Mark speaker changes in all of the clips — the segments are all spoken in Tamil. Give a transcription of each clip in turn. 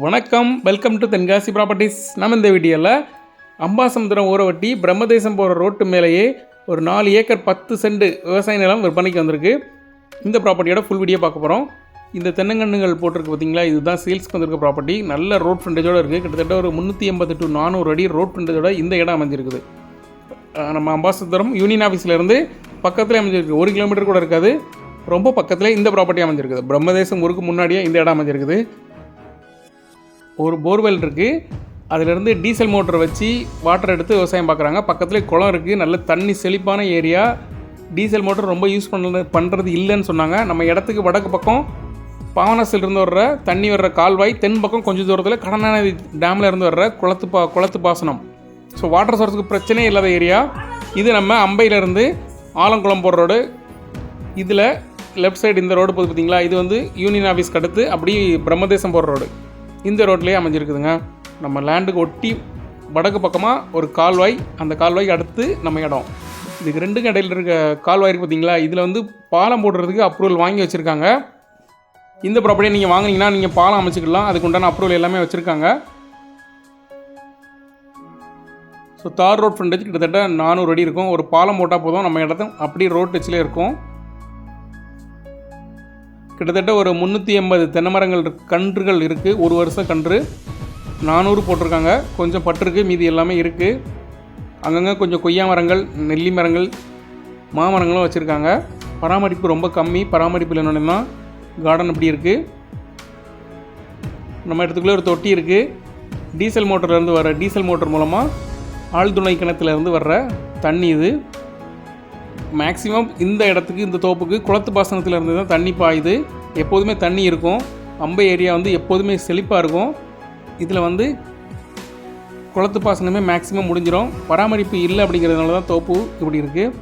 Speaker 1: வணக்கம். வெல்கம் டு தென்காசி ப்ராப்பர்ட்டிஸ் நம்ம இந்த வீடியோவில் அம்பாசமுத்திரம் ஊரவட்டி பிரம்மதேசம் போகிற ரோட்டு மேலேயே ஒரு நாலு ஏக்கர் பத்து சென்ட் விவசாய நிலம் விற்பனைக்கு வந்திருக்கு. இந்த ப்ராப்பர்ட்டியோட ஃபுல் வீடியோ பார்க்க போகிறோம் இந்த தென்னங்கன்றுகள் போட்டிருக்கு பார்த்தீங்களா? இதுதான் சேல்ஸ்க்கு வந்திருக்க ப்ராப்பர்ட்டி நல்ல ரோட் ஃப்ரண்டேஜோட இருக்குது கிட்டத்தட்ட ஒரு முந்நூற்றி எண்பது டு நானூறு அடி ரோட் ஃப்ரண்டேஜோட இந்த இடம் அமைஞ்சிருக்குது. நம்ம அம்பாசமுத்திரம் யூனியன் ஆஃபீஸ்லேருந்து பக்கத்தில் அமைஞ்சிருக்கு. ஒரு கிலோமீட்டர் கூட இருக்காது. ரொம்ப பக்கத்தில் இந்த ப்ராப்பர்ட்டி அமைஞ்சிருக்குது. பிரம்மதேசம் ஊருக்கு முன்னாடியே இந்த இடம் அமைஞ்சிருக்குது. ஒரு போர்வெல் இருக்குது அதிலிருந்து டீசல் மோட்டர் வச்சு வாட்டர் எடுத்து விவசாயம் பார்க்குறாங்க பக்கத்துலேயே குளம் இருக்குது நல்ல தண்ணி செழிப்பான ஏரியா டீசல் மோட்டர் ரொம்ப யூஸ் பண்ண பண்ணுறது இல்லைன்னு சொன்னாங்க. நம்ம இடத்துக்கு வடக்கு பக்கம் பாவனாசிலிருந்து வர்ற தண்ணி வர்ற கால்வாய் தென் பக்கம் கொஞ்சம் தூரத்தில் கடனாநதி டேமில் இருந்து வர்ற குளத்து பா குளத்து பாசனம். ஸோ வாட்டர் சோர்ஸுக்கு பிரச்சனையே இல்லாத ஏரியா இது நம்ம அம்பையிலேருந்து ஆலங்குளம் போகிற ரோடு இதில் லெஃப்ட் சைடு இந்த ரோடு போகுது பார்த்தீங்களா இது வந்து யூனியன் ஆஃபீஸ்க்கு அடுத்து அப்படி பிரம்மதேசம் போகிற ரோடு இந்த ரோட்லேயே அமைஞ்சிருக்குதுங்க. நம்ம லேண்டுக்கு ஒட்டி வடக்கு பக்கமாக ஒரு கால்வாய் அந்த கால்வாய்க்கு அடுத்து நம்ம இடம். இதுக்கு ரெண்டுக்கும் இடையில இருக்க கால்வாய் இருக்குது பார்த்தீங்களா இதில் வந்து பாலம் போடுறதுக்கு அப்ரூவல் வாங்கி வச்சுருக்காங்க. இந்த ப்ராப்பர்ட்டியை நீங்கள் வாங்கினீங்கன்னா நீங்கள் பாலம் அமைச்சிக்கலாம். அதுக்கு உண்டான அப்ரூவல் எல்லாமே வச்சுருக்காங்க. ஸோ தார் ரோட் ஃப்ரண்டேஜ் கிட்டத்தட்ட நானூறு அடி இருக்கும். ஒரு பாலம் போட்டால் போதும். நம்ம இடத்த அப்படியே ரோட் டச்சிலே இருக்கும். கிட்டத்தட்ட ஒரு முந்நூற்றி எண்பது தென்னை மரங்கள் கன்றுகள் இருக்குது ஒரு வருஷம் கன்று. நானூறு போட்டிருக்காங்க. கொஞ்சம் பட்டிருக்கு மீதி எல்லாமே இருக்குது அங்கங்கே கொஞ்சம் கொய்யா மரங்கள் நெல்லி மரங்கள் மாமரங்களும் வச்சுருக்காங்க. பராமரிப்பு ரொம்ப கம்மி. பராமரிப்பு இல்லைன்னா கார்டன் இப்படி இருக்குது நம்ம இடத்துக்குள்ளே ஒரு தொட்டி இருக்குது டீசல் மோட்டர்லேருந்து வர டீசல் மோட்டர் மூலமாக ஆழ்துணை கிணத்துலேருந்து வர்ற தண்ணி இது. மேக்ஸிமம் இந்த இடத்துக்கு இந்த தோப்புக்கு குளத்து பாசனத்தில் இருந்து தான் தண்ணி பாயுது. எப்போதுமே தண்ணி இருக்கும். அம்பை ஏரியா வந்து எப்போதுமே செழிப்பாக இருக்கும். இதில் வந்து குளத்து பாசனமே மேக்ஸிமம் முடிஞ்சிடும் பராமரிப்பு இல்லை அப்படிங்கிறதுனால தான் தோப்பு இப்படி இருக்குது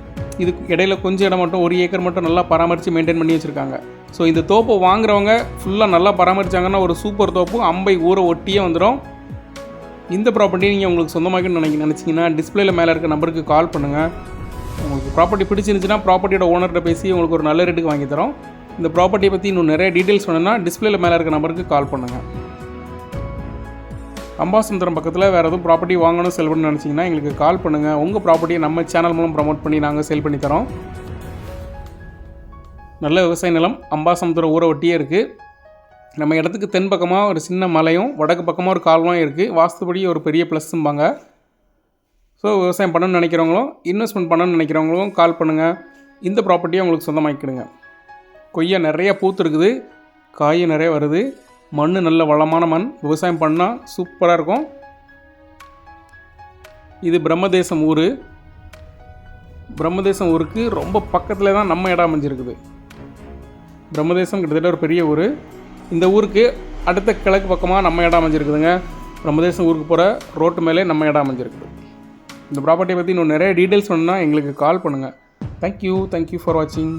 Speaker 1: இதுக்கு இடையில கொஞ்சம் இடம் மட்டும் ஒரு ஏக்கர் மட்டும் நல்லா பராமரித்து மெயின்டைன் பண்ணி வச்சுருக்காங்க. ஸோ இந்த தோப்பை வாங்குறவங்க ஃபுல்லாக நல்லா பராமரிச்சாங்கன்னா ஒரு சூப்பர் தோப்பு அம்பை ஊரை ஒட்டியே வந்துடும் இந்த ப்ராப்பர்ட்டி நீங்கள் உங்களுக்கு சொந்தமாக நினைக்க நினச்சிங்கன்னா டிஸ்பிளேல மேலே இருக்க நம்பருக்கு கால் பண்ணுங்கள் ப்ராப்பர்ட்டி பிடிச்சிருந்துச்சுன்னா ப்ராப்பர்ட்டியோட ஓனர்கிட்ட பேசி உங்களுக்கு ஒரு நல்ல ரேட்டுக்கு வாங்கி தரோம். இந்த ப்ராப்பர்ட்டியை பற்றி இன்னும் நிறைய டீட்டெயில்ஸ் வேணும்னா டிஸ்பிளேல மேலே இருக்க நம்பருக்கு கால் பண்ணுங்கள் அம்பாசமுத்திரம் பக்கத்தில் வேறு எதுவும் ப்ராப்பர்ட்டி வாங்கணும் செல் பண்ணணும்னு நினச்சிங்கன்னா எங்களுக்கு கால் பண்ணுங்கள் உங்கள் ப்ராப்பர்ட்டியை நம்ம சேனல் மூலம் ப்ரமோட் பண்ணி நாங்கள் சேல் பண்ணி தரோம். நல்ல விவசாய நிலம் அம்பாசமுத்திரம் ஊரை ஒட்டியே இருக்குது நம்ம இடத்துக்கு தென் பக்கமாக ஒரு சின்ன மலையும் வடக்கு பக்கமாக ஒரு கால்வாயும் இருக்குது வாஸ்துபடி ஒரு பெரிய ப்ளஸ்ஸும்பாங்க ஸோ விவசாயம் பண்ணணும்னு நினைக்கிறவங்களும் இன்வெஸ்ட்மெண்ட் பண்ணணும்னு நினைக்கிறவங்களும் கால் பண்ணுங்கள் இந்த ப்ராப்பர்ட்டியை உங்களுக்கு சொந்தமாக்கிடுங்க கொய்யா நிறையா பூத்து இருக்குது காய் நிறைய வருது. மண் நல்ல வளமான மண். விவசாயம் பண்ணால் சூப்பராக இருக்கும். இது பிரம்மதேசம் ஊர். பிரம்மதேசம் ஊருக்கு ரொம்ப பக்கத்தில் தான் நம்ம இடம் அமைஞ்சிருக்குது. பிரம்மதேசம் கிட்டத்தட்ட ஒரு பெரிய ஊர். இந்த ஊருக்கு அடுத்த கிழக்கு பக்கமாக நம்ம இடம் அமைஞ்சிருக்குதுங்க. பிரம்மதேசம் ஊருக்கு போகிற ரோட்டு மேலே நம்ம இடம் அமைஞ்சிருக்குது. இந்த ப்ராப்பர்ட்டியை பற்றி இன்னும் நிறைய டீட்டெயில்ஸ் வேணும்னா எங்களுக்கு கால் பண்ணுங்கள் தேங்க்யூ தேங்க்யூ ஃபார் வாட்சிங்